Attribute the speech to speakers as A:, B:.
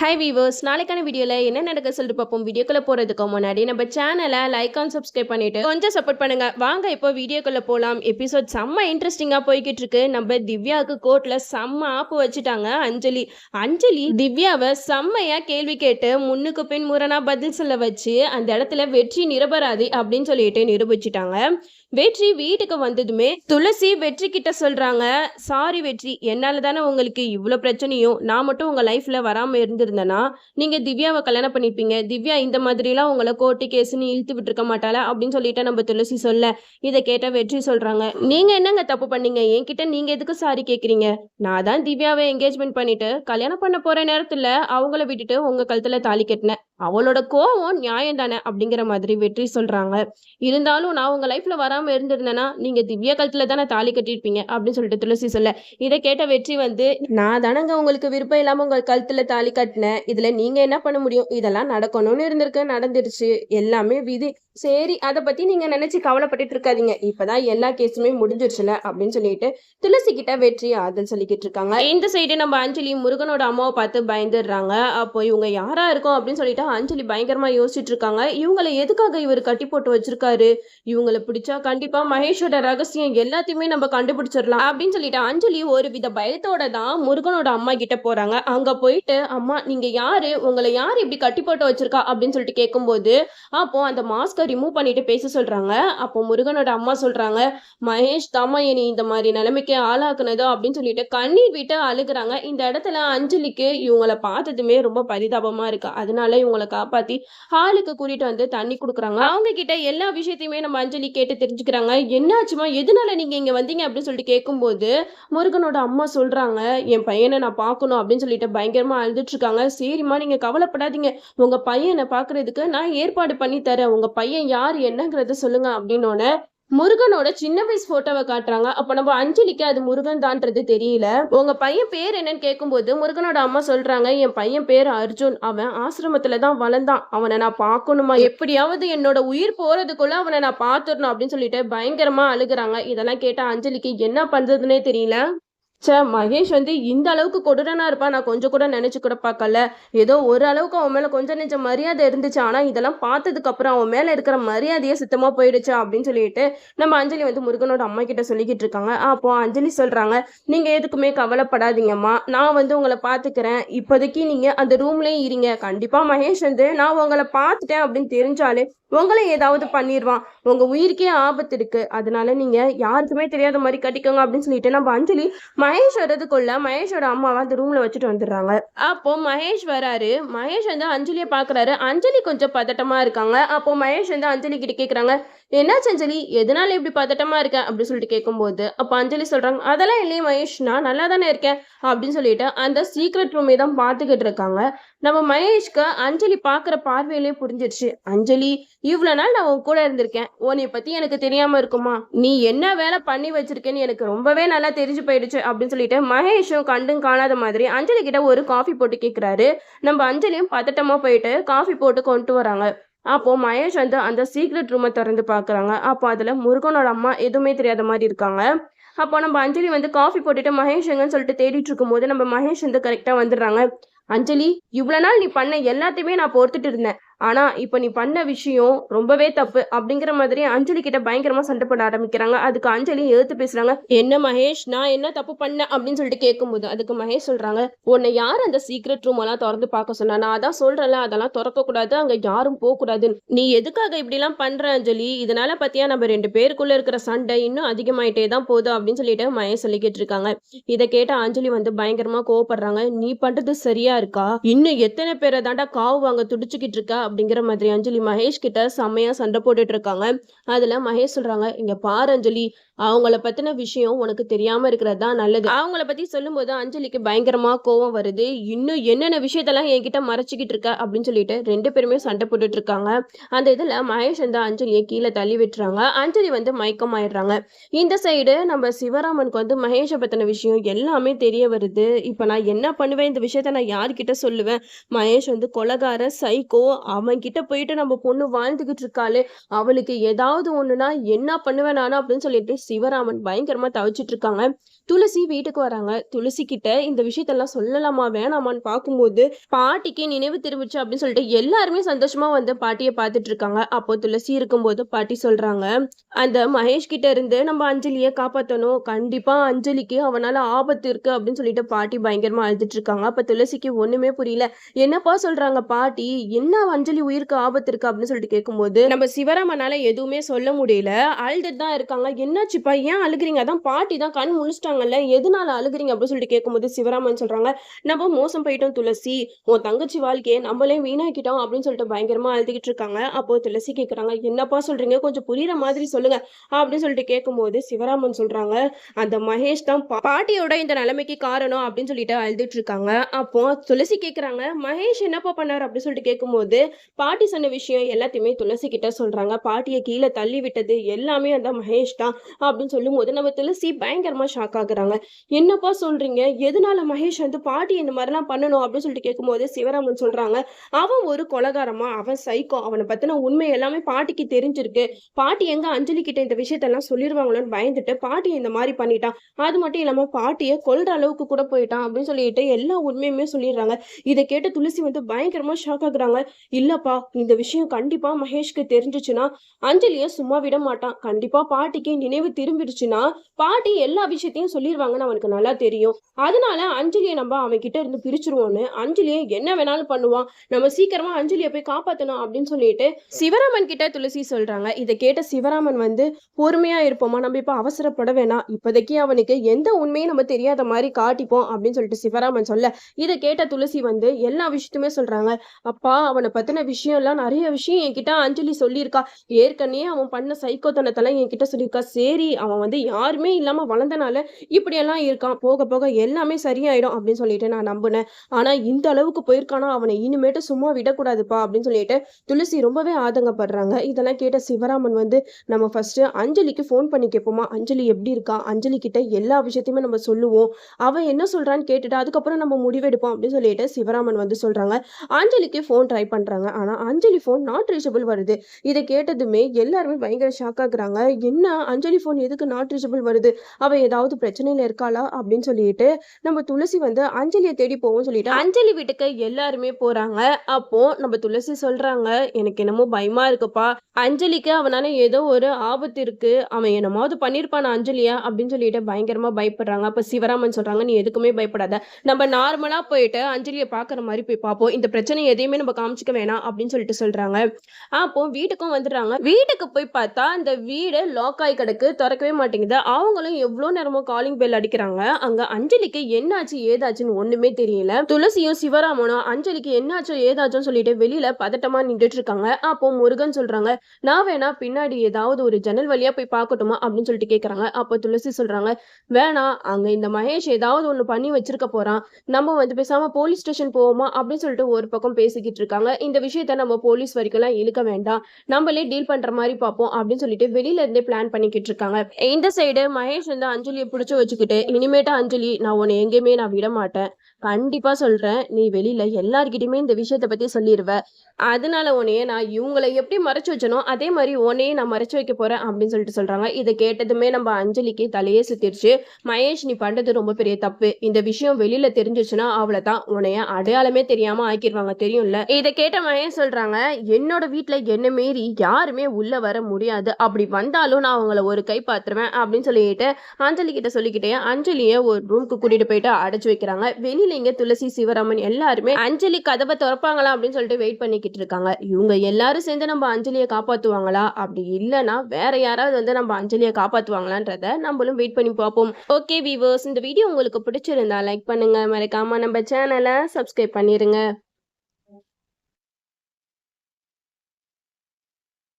A: High viewers நாளைக்கான வீடியோவில் என்ன நடக்க சொல்லிட்டு பார்ப்போம். வீடியோக்குள்ளே போகிறதுக்கு முன்னாடி நம்ம சேனலை லைக் அண்ட் சப்ஸ்கிரைப் பண்ணிட்டு கொஞ்சம் சப்போர்ட் பண்ணுங்க. வாங்க இப்போ வீடியோக்குள்ளே போகலாம் எபிசோட் செம்ம இன்ட்ரெஸ்டிங்காக போய்கிட்டு இருக்கு. நம்ம திவ்யாவுக்கு கோர்ட்டில் செம்ம ஆப்பு வச்சுட்டாங்க அஞ்சலி. அஞ்சலி திவ்யாவை செம்மையாக கேள்வி கேட்டு முன்னுக்கு பின் முரணா பதில் சொல்ல வச்சு அந்த இடத்துல வெற்றி நிரபராதி அப்படின்னு சொல்லிட்டு நிரூபிச்சிட்டாங்க. வெற்றி வீட்டுக்கு வந்ததுமே துளசி வெற்றி கிட்ட சொல்றாங்க சாரி வெற்றி என்னால தானே உங்களுக்கு இவ்வளோ பிரச்சனையும். நான் மட்டும் உங்க லைஃப்ல வராம இருந்திருந்தேன்னா நீங்க திவ்யாவை கல்யாணம் பண்ணிப்பீங்க. திவ்யா இந்த மாதிரிலாம் உங்களை கோர்ட்டு கேஸ்ன்னு இழுத்து விட்டுருக்க மாட்டாளா? அப்படின்னு சொல்லிட்டு நம்ம துளசி சொல்ல இதை கேட்ட வெற்றி சொல்றாங்க. நீங்க என்னங்க தப்பு பண்ணீங்க? என்கிட்ட நீங்க எதுக்கு சாரி கேக்குறீங்க? நான் தான் திவ்யாவை என்கேஜ்மெண்ட் பண்ணிட்டு கல்யாணம் பண்ண போற நேரத்துல அவங்கள விட்டுட்டு உங்க கழுத்துல தாலி கட்டினேன். அவளோட கோவம் நியாயம் தானே அப்படிங்கிற மாதிரி வெற்றி சொல்றாங்க. இருந்தாலும் நான் உங்க லைஃப்ல வராம இருந்திருந்தேன்னா நீங்க திவ்யா கழுத்துல தானே தாலி கட்டியிருப்பீங்க அப்படின்னு சொல்லிட்டு துளசி சொல்ல இதை கேட்ட வெற்றி வந்து நான் தானங்க உங்களுக்கு விருப்பம் இல்லாம உங்க கழுத்துல தாலி கட்டினேன். இதுல நீங்க என்ன பண்ண முடியும்? இதெல்லாம் நடக்கணும்னு இருந்திருக்கு நடந்துருச்சு. எல்லாமே விதி சரி அதை பத்தி நீங்க நினைச்சு கவலைப்பட்டுட்டு இருக்காதீங்க. இப்பதான் எல்லா கேஸுமே முடிஞ்சிருச்சுல அப்படின்னு சொல்லிட்டு துளசி கிட்ட வெற்றி ஆதல் சொல்லிக்கிட்டு இருக்காங்க. இந்த சைடு நம்ம அஞ்சலி முருகனோட அம்மாவை பார்த்து பயந்துடுறாங்க. அப்போ இவங்க யாரா இருக்கும் அப்படின்னு சொல்லிட்டு அஞ்சலி பயங்கரமா யோசிச்சுட்டு இருக்காங்க. இவங்களை எதுக்காக இவர் கட்டி போட்டு வச்சிருக்காரு? இவங்களை பிடிச்சா கண்டிப்பா மகேஷோட ரகசியம் எல்லாத்தையுமே நம்ம கண்டுபிடிச்சிடலாம் அப்படின்னு சொல்லிட்டு அஞ்சலி ஒரு வித பயத்தோட தான் முருகனோட அம்மா கிட்ட போறாங்க. அங்க போயிட்டு அம்மா நீங்க யாரு? உங்களை யார் இப்படி கட்டி போட்டு வச்சிருக்கா? அப்படின்னு சொல்லிட்டு கேட்கும்போது அப்போ அந்த மாஸ்கை ரிமூவ் பண்ணிட்டு பேச சொல்றாங்க. அப்போ முருகனோட அம்மா சொல்றாங்க மகேஷ் தாமா என்னை இந்த மாதிரி நிலைமைக்கு ஆளாக்குனதோ? அப்படின்னு சொல்லிட்டு கண்ணீர் விட்டு அழுகுறாங்க. இந்த இடத்துல அஞ்சலிக்கு இவங்களை பார்த்ததுமே ரொம்ப பரிதாபமா இருக்கு. அதனால இவங்கள காப்பாத்தி ஹாலுக்கு கூட்டிட்டு வந்து தண்ணி கொடுக்குறாங்க. அவங்க கிட்ட எல்லா விஷயத்தையுமே நம்ம அஞ்சலி கேட்டு தெரிஞ்சுக்கிறாங்க. என்னாச்சுமா எதனால நீங்க இங்க வந்தீங்க? அப்படின்னு சொல்லிட்டு கேட்கும்போது முருகனோட அம்மா சொல்றாங்க என் பையனை நான் பார்க்கணும் அப்படின்னு சொல்லிட்டு பயங்கரமா அழுதுட்டு இருக்காங்க. சரிம்மா நீங்க கவலைப்படாதீங்க. உங்க பையனை பார்க்கறதுக்கு நான் ஏற்பாடு பண்ணி தரேன். உங்க பையன் பையன் யார் என்னங்கிறத சொல்லுங்க அப்படின்னோடனே முருகனோட சின்ன வயசு போட்டோவை காட்டுறாங்க. அப்ப நம்ம அஞ்சலிக்கு அது முருகன் தான்றது தெரியல. உங்க பையன் பேர் என்னன்னு கேட்கும்போது முருகனோட அம்மா சொல்றாங்க என் பையன் பேர் அர்ஜுன். அவன் ஆசிரமத்துல தான் வளர்ந்தான். அவனை நான் பார்க்கணுமா? எப்படியாவது என்னோட உயிர் போறதுக்குள்ள அவனை நான் பார்த்துடணும் அப்படின்னு சொல்லிட்டு பயங்கரமா அழுகுறாங்க. இதெல்லாம் கேட்ட அஞ்சலிக்கு என்ன பண்றதுன்னே தெரியல. ச்சே மகேஷ் வந்து இந்த அளவுக்கு கொடூரனா இருப்பா நான் கொஞ்சம் கூட நினைச்சு கூட பார்க்கல. ஏதோ ஒரு அளவுக்கு அவன் மேல கொஞ்சம் நெஞ்ச மரியாதை இருந்துச்சு. ஆனா இதெல்லாம் பார்த்ததுக்கு அப்புறம் அவன் மேல இருக்கிற மரியாதையே சுத்தமா போயிடுச்சு அப்படின்னு சொல்லிட்டு நம்ம அஞ்சலி வந்து முருகனோட அம்மா கிட்ட சொல்லிக்கிட்டு இருக்காங்க. அப்போ அஞ்சலி சொல்றாங்க நீங்க எதுக்குமே கவலைப்படாதீங்கம்மா. நான் வந்து உங்களை பாத்துக்கிறேன். இப்போதைக்கு நீங்க அந்த ரூம்லயே இருங்க. கண்டிப்பா மகேஷ் வந்து நான் உங்களை பார்த்துட்டேன் அப்படின்னு தெரிஞ்சாலே உங்களை ஏதாவது பண்ணிடுவான் உங்க உயிருக்கே ஆபத்து இருக்கு. அதனால நீங்க யாருக்குமே தெரியாத மாதிரி கட்டிக்கோங்க அப்படின்னு சொல்லிட்டு நம்ம அஞ்சலி மகேஷ் வர்றதுக்குள்ள மகேஷோட அம்மாவை அந்த ரூம்ல வச்சுட்டு வந்துடுறாங்க. அப்போ மகேஷ் வராரு. மகேஷ் வந்து அஞ்சலியை பாக்குறாரு அஞ்சலி கொஞ்சம் பதட்டமா இருக்காங்க. அப்போ மகேஷ் வந்து அஞ்சலி கிட்ட கேக்குறாங்க என்னாச்சு அஞ்சலி எதனால இப்படி பதட்டமா இருக்க? அப்படின்னு சொல்லிட்டு கேட்கும்போது அப்போ அஞ்சலி சொல்றாங்க அதெல்லாம் இல்லையே மகேஷ் நான் நல்லா தானே இருக்கேன் அப்படின்னு சொல்லிட்டு அந்த சீக்ரெட் ரூமே தான் பார்த்துக்கிட்டு இருக்காங்க. நம்ம மகேஷ்க்கு அஞ்சலி பார்க்குற பார்வையிலே புரிஞ்சிருச்சு. அஞ்சலி இவ்வளோ நாள் நான் உன் கூட இருந்திருக்கேன். உன்னை பத்தி எனக்கு தெரியாம இருக்குமா? நீ என்ன வேலை பண்ணி வச்சிருக்கேன்னு எனக்கு ரொம்பவே நல்லா தெரிஞ்சு போயிடுச்சு அப்படின்னு சொல்லிட்டு மகேஷும் கண்டும் காணாத மாதிரி அஞ்சலி கிட்ட ஒரு காஃபி போட்டு கேட்குறாரு நம்ம அஞ்சலியும் பதட்டமா போயிட்டு காஃபி போட்டு கொண்டு வராங்க. அப்போது மகேஷ் வந்து அந்த சீக்ரெட் ரூமை திறந்து பார்க்குறாங்க. அப்போ அதில் முருகனோட அம்மா எதுவுமே தெரியாத மாதிரி இருக்காங்க. அப்போ நம்ம அஞ்சலி வந்து காஃபி போட்டுட்டு மகேஷ் எங்கன்னு சொல்லிட்டு தேடிட்டு இருக்கும்போது நம்ம மகேஷ் வந்து கரெக்டாக வந்துடுறாங்க. அஞ்சலி இவ்வளோ நாள் நீ பண்ண எல்லாத்தையுமே நான் பொறுத்துட்டு இருந்தேன். ஆனால் இப்போ நீ பண்ண விஷயம் ரொம்பவே தப்பு அப்படிங்கிற மாதிரி அஞ்சலி கிட்ட பயங்கரமாக சண்டை போட ஆரம்பிக்கிறாங்க. அதுக்கு அஞ்சலி எழுத்து பேசுகிறாங்க என்ன மகேஷ் நான் என்ன தப்பு பண்ணேன் அப்படின்னு சொல்லிட்டு கேட்கும்போது அதுக்கு மகேஷ் சொல்கிறாங்க உன்னை யார் அந்த சீக்ரெட் ரூம் எல்லாம் திறந்து பார்க்க சொன்னா? நான் அதான் சொல்கிறேன்ல அதெல்லாம் திறக்கக்கூடாது அங்கே யாரும் போகக்கூடாது நீ எதுக்காக இப்படிலாம் பண்ணுற அஞ்சலி? இதனால பார்த்தியா நம்ம ரெண்டு பேருக்குள்ளே இருக்கிற சண்டை இன்னும் அதிகமாயிட்டே தான் போகுது அப்படின்னு சொல்லிட்டு மகேஷ் சொல்லிக்கிட்டு இருக்காங்க இதை கேட்ட அஞ்சலி வந்து பயங்கரமாக கோவப்படுறாங்க நீ பண்ணுறது சரியா இருக்கா? இன்னும் எத்தனை பேரை தாண்டா காவு வாங்க துடிச்சுக்கிட்டு இருக்கா? அப்படிங்கிற மாதிரி அஞ்சலி மகேஷ் கிட்ட செம்மையா சண்டை போட்டுட்டு இருக்காங்க. அதுல மகேஷ் சொல்றாங்க இங்க பாரு அஞ்சலி அவங்கள பத்தின விஷயம் உனக்கு தெரியாம இருக்கிறது தான் நல்லது. அவங்கள பத்தி சொல்லும்போது அஞ்சலிக்கு பயங்கரமா கோவம் வருது. இன்னும் என்னென்ன விஷயத்தெல்லாம் என்கிட்ட மறைச்சிக்கிட்டு இருக்க அப்படின்னு சொல்லிட்டு ரெண்டு பேருமே சண்டை போட்டுட்டு இருக்காங்க. அந்த இதுல மகேஷ் வந்து அஞ்சலியை கீழே தள்ளி விட்டுறாங்க. அஞ்சலி வந்து மயக்கம் ஆயிடுறாங்க இந்த சைடு நம்ம சிவராமனுக்கு வந்து மகேஷை பத்தின விஷயம் எல்லாமே தெரிய வருது. இப்ப நான் என்ன பண்ணுவேன்? இந்த விஷயத்த நான் யார்கிட்ட சொல்லுவேன்? மகேஷ் வந்து கொலகார சைக்கோ அவன் கிட்ட போயிட்டு நம்ம பொண்ணு வாழ்ந்துகிட்டு இருக்காளே. அவளுக்கு ஏதாவது ஒண்ணுனா என்ன பண்ணுவேன் நானும் அப்படின்னு சொல்லிட்டு சிவராமன் பயங்கரமா தவிச்சிட்டு இருக்காங்க. துளசி வீட்டுக்கு வராங்க. துளசி கிட்ட இந்த விஷயத்தெல்லாம் சொல்லலாமா வேணாமான்னு பார்க்கும்போது பாட்டிக்கு நினைவு தெரிவிச்சு அப்படின்னு சொல்லிட்டு எல்லாருமே சந்தோஷமா வந்து பாட்டியை பார்த்துட்டு இருக்காங்க. அப்போ துளசி இருக்கும்போது பாட்டி சொல்றாங்க அந்த மகேஷ் கிட்ட இருந்து நம்ம அஞ்சலியை காப்பாற்றணும் கண்டிப்பா அஞ்சலிக்கு அவனால ஆபத்து இருக்கு அப்படின்னு சொல்லிட்டு பாட்டி பயங்கரமா அழுதுட்டு இருக்காங்க. அப்ப துளசிக்கு ஒண்ணுமே புரியல. என்னப்பா சொல்றாங்க பாட்டி? என்ன அஞ்சலி உயிருக்கு ஆபத்து இருக்கு அப்படின்னு சொல்லிட்டு கேட்கும்போது நம்ம சிவராமனால எதுவுமே சொல்ல முடியல. அழுதுட்டு தான் இருக்காங்க. என்னாச்சுப்பா ஏன் அழுகுறீங்க? அதான் பாட்டி தான் கண் முழிச்சிட்டாங்கல்ல எதனால அழுகுறீங்க? அப்படின்னு சொல்லிட்டு கேட்கும்போது சிவராமன் சொல்றாங்க நம்ம மோசம் போயிட்டோம் துளசி. உன் தங்கச்சி வாழ்க்கையை நம்மளே வீணாக்கிட்டோம் அப்படின்னு சொல்லிட்டு பயங்கரமா அழுதுகிட்டு இருக்காங்க. அப்போ துளசி கேட்குறாங்க என்னப்பா சொல்றீங்க? கொஞ்சம் புரியுற மாதிரி சொல்லுங்க அப்படின்னு சொல்லிட்டு கேட்கும்போது சிவராமன் சொல்றாங்க அந்த மகேஷ் தான் பா- பாட்டியோட இந்த நிலைமைக்கு காரணம் அப்படின்னு சொல்லிட்டு அழுதுட்டு இருக்காங்க. அப்போ துளசி கேட்குறாங்க மகேஷ் என்னப்பா பண்ணார்? அப்படின்னு சொல்லிட்டு கேட்கும்போது பாட்டி சொன்ன விஷயம் எல்லாத்தையுமே துளசி கிட்ட சொல்றாங்க. பாட்டியை கீழே தள்ளி விட்டது எல்லாமே அந்த மகேஷ் தான். அப்படின்னு சொல்லும்போது நம்ம துளசி பயங்கரமா ஷாக் ஆகுறாங்க. என்னப்பா சொல்றீங்க? எதனால மகேஷ் வந்து பாட்டி இந்த மாதிரிலாம் பண்ணணும் அப்படின்னு சொல்லிட்டு கேட்கும்போது சிவராமன் சொல்றாங்க அவன் ஒரு கொலகாரமா அவன் சைக்கோ அவனை பத்தின உண்மை எல்லாமே பாட்டிக்கு தெரிஞ்சிருக்கு. பாட்டி எங்க அஞ்சலி கிட்ட இந்த விஷயத்தெல்லாம் சொல்லிடுவாங்களோன்னு பயந்துட்டு பாட்டி இந்த மாதிரி பண்ணிட்டான். அது மட்டும் இல்லாம பாட்டியை கொல்ற அளவுக்கு கூட போயிட்டான் அப்படின்னு சொல்லிட்டு எல்லா உண்மையுமே சொல்லிடுறாங்க. இதை கேட்டு துளசி வந்து பயங்கரமா ஷாக் ஆகுறாங்க. இல்லப்பா இந்த விஷயம் கண்டிப்பா மகேஷ்க்கு தெரிஞ்சுச்சுன்னா அஞ்சலிய சும்மா விட மாட்டான். கண்டிப்பா பாட்டிக்கு நினைவு திரும்பிடுச்சுன்னா பாட்டி எல்லா விஷயத்தையும் சொல்லிடுவாங்கன்னு அவனுக்கு நல்லா தெரியும். அதனால அஞ்சலியை நம்ம அவன் கிட்ட இருந்து பிரிச்சிருவோன்னு அஞ்சலியை என்ன வேணாலும் பண்ணுவான். நம்ம சீக்கிரமா அஞ்சலியை போய் காப்பாத்தணும் அப்படின்னு சொல்லிட்டு சிவராமன் கிட்ட துளசி சொல்றாங்க. இதை கேட்ட சிவராமன் வந்து பொறுமையா இருப்போமா நம்ம இப்ப அவசரப்பட வேணாம். இப்போதைக்கு அவனுக்கு எந்த உண்மையும் நம்ம தெரியாத மாதிரி காட்டிப்போம் அப்படின்னு சொல்லிட்டு சிவராமன் சொல்ல. இதை கேட்ட துளசி வந்து எல்லா விஷயத்தையுமே சொல்றாங்க. அப்பா அவனை பத்தின விஷயம் எல்லாம் நிறைய விஷயம் என்கிட்ட அஞ்சலி சொல்லியிருக்கா. ஏற்கனவே அவன் பண்ண சைக்கோத்தனத்தெல்லாம் என்கிட்ட சொல்லியிருக்கா. சரி அவன் வந்து யாருமே இல்லாமல் வளர்ந்தனால இப்படியெல்லாம் இருக்கான். போக போக எல்லாமே சரியாயிடும் அப்படின்னு சொல்லிட்டு நான் நம்பினேன். ஆனால் இந்த அளவுக்கு போயிருக்கானா அவனை இனிமேட்டு சும்மா விடக்கூடாதுப்பா அப்படின்னு சொல்லிட்டு துளசி ரொம்பவே ஆதங்கப்படுறாங்க. இதெல்லாம் கேட்ட சிவராமன் வந்து நம்ம ஃபர்ஸ்ட் அஞ்சலிக்கு ஃபோன் பண்ணி கேட்போமா? அஞ்சலி எப்படி இருக்கா? அஞ்சலி கிட்ட எல்லா விஷயத்தையுமே நம்ம சொல்லுவோம். அவன் என்ன சொல்கிறான்னு கேட்டுட்டு அதுக்கப்புறம் நம்ம முடிவெடுப்போம் அப்படின்னு சொல்லிட்டு சிவராமன் வந்து சொல்கிறாங்க அஞ்சலிக்கு ஃபோன் ட்ரை பண்ணுறாங்க ஆனால் அஞ்சலி ஃபோன் நாட் ரீச்சபிள் வருது. இதை கேட்டதுமே எல்லாருமே பயங்கர ஷாக் ஆகுறாங்க. என்ன அஞ்சலி ஃபோன் எதுக்கு நாட் ரீச்சபிள் வருது? அவள் ஏதாவது பிரச்சனையில் இருக்காளா? அப்படின்னு சொல்லிட்டு நம்ம துளசி வந்து அஞ்சலியை தேடி போவோம் சொல்லிட்டு. அஞ்சலி வீட்டுக்கு எல்லாருமே போறாங்க. அப்போ நம்ம துளசி சொல்றாங்க எனக்கு என்னமோ பயமா இருக்குப்பா. அஞ்சலிக்கு அவனால ஏதோ ஒரு ஆபத்து இருக்கு. அவன் என்னமாவது பண்ணிருப்பான அஞ்சலியா அப்படின்னு சொல்லிட்டு பயங்கரமா பயப்படுறாங்க. அப்ப சிவராமன் சொல்றாங்க நீ எதுக்குமே பயப்படாத. நம்ம நார்மலா போயிட்டு அஞ்சலியை பாக்குற மாதிரி போய் பார்ப்போம். இந்த பிரச்சனை எதையுமே நம்ம காமிச்சிக்க வேணாம் அப்படின்னு சொல்லிட்டு சொல்றாங்க. அப்போ வீட்டுக்கும் வந்துடுறாங்க. வீட்டுக்கு போய் பார்த்தா அந்த வீடு லாக் ஆகி கிடக்கு. திறக்கவே மாட்டேங்குது. அவங்களும் எவ்வளோ நேரமோ காலிங் பெல் அடிக்கிறாங்க. அங்க அஞ்சலிக்கு என்னாச்சு ஏதாச்சுன்னு ஒண்ணுமே தெரியல. துளசியும் சிவராமனும் அஞ்சலிக்கு என்னாச்சோ ஏதாச்சும் சொல்லிட்டு வெளியில பதட்டமா நின்றுட்டு இருக்காங்க அப்போ முருகன் சொல்றாங்க நான் வேணா பின்னாடி ஏதாவது ஒரு ஜன்னல் வழியா போய் பார்க்கட்டுமா? அப்படின்னு சொல்லிட்டு கேக்குறாங்க. அப்போ துளசி சொல்றாங்க வேணாம் அங்க இந்த மகேஷ் ஏதாவது ஒண்ணு பண்ணி வச்சிருக்க போறான். நம்ம வந்து பேசாம போலீஸ் ஸ்டேஷன் போவோமா? அப்படின்னு சொல்லிட்டு ஒரு பக்கம் பேசிக்கிட்டு இருக்காங்க. இந்த விஷயத்த நம்ம போலீஸ் வரைக்கும் எல்லாம் இழுக்க வேண்டாம். நம்மளே டீல் பண்ற மாதிரி பார்ப்போம் அப்படின்னு சொல்லிட்டு வெளியில இருந்தே பிளான் பண்ணிக்கிட்டு இருக்காங்க. இந்த சைடு மகேஷ் வந்து அஞ்சலியை பிடிச்சி வச்சுக்கிட்டு இனிமேட்டா அஞ்சலி நான் உன்னை எங்கேயுமே நான் விட மாட்டேன். கண்டிப்பா சொல்றேன். நீ வெளியில எல்லார்கிட்டயுமே இந்த விஷயத்த பத்தி சொல்லிடுவ அதனால உன்னைய நான் இவங்களை எப்படி மறைச்சு வச்சனோ அதே மாதிரி உன்னையே நான் மறைச்சு வைக்க போறேன் அப்படின்னு சொல்லிட்டு சொல்றாங்க. இதை கேட்டதுமே நம்ம அஞ்சலிக்கு தலையே சுத்திருச்சு. மகேஷ் நீ பண்றது ரொம்ப பெரிய தப்பு. இந்த விஷயம் வெளியில தெரிஞ்சிச்சுன்னா அவ்வளவுதான். உன்னைய அடையாளமே தெரியாம ஆக்கிடுவாங்க தெரியும்ல? இதை கேட்ட மகேஷ் சொல்றாங்க என்னோட வீட்டுல என்ன மீறி யாருமே உள்ள வர முடியாது. அப்படி வந்தாலும் நான் அவங்கள ஒரு கை பாத்துருவேன் அப்படின்னு சொல்லிட்டு அஞ்சலி கிட்ட சொல்லிக்கிட்டே அஞ்சலியை ஒரு ரூமுக்கு கூட்டிட்டு போயிட்டு அடைச்சு வைக்கிறாங்க. வெளியில இங்க துளசி சிவராமன் எல்லாருமே அஞ்சலி கதவை திறப்பாங்களா அப்படின்னு சொல்லிட்டு வெயிட் பண்ணிக்கிட்டு இருக்காங்க. இவங்க எல்லாரும் சேர்ந்து நம்ம அஞ்சலியை காப்பாத்துவாங்களா? அப்படி இல்லைன்னா வேற யாராவது வந்து நம்ம அஞ்சலியை காப்பாத்துவாங்களான்றத நம்மளும் வெயிட் பண்ணி பார்ப்போம். ஓகே வீவர்ஸ் இந்த வீடியோ உங்களுக்கு பிடிச்சிருந்தா லைக் பண்ணுங்க. மறக்காம நம்ம சேனலை சப்ஸ்கிரைப் பண்ணிருங்க.